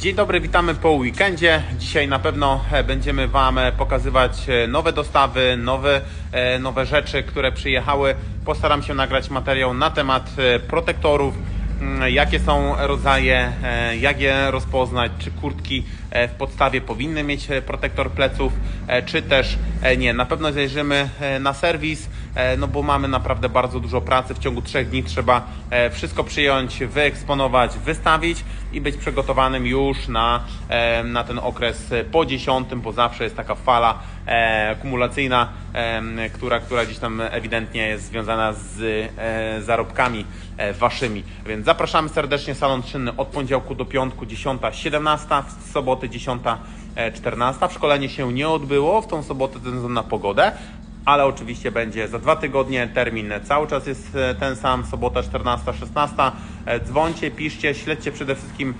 Dzień dobry, witamy po weekendzie. Dzisiaj na pewno e, będziemy Wam e, pokazywać e, nowe dostawy, nowe, nowe rzeczy, które przyjechały. Postaram się nagrać materiał na temat protektorów, mm, jakie są rodzaje, jak je rozpoznać, czy kurtki w podstawie powinny mieć protektor pleców, czy też nie. Na pewno zajrzymy na serwis, no bo mamy naprawdę bardzo dużo pracy. W ciągu trzech dni trzeba e, wszystko przyjąć, wyeksponować, wystawić i być przygotowanym już na, e, na ten okres po 10, bo zawsze jest taka fala e, kumulacyjna, e, która, która gdzieś tam ewidentnie jest związana z e, zarobkami e, waszymi. Więc zapraszamy serdecznie salon czynny od poniedziałku do piątku 10-17, w soboty 10-14. W szkolenie się nie odbyło w tą sobotę ze względu na pogodę. Ale oczywiście będzie za dwa tygodnie termin. Cały czas jest e, ten sam, sobota 14-16. E, Dzwońcie, piszcie, śledźcie przede wszystkim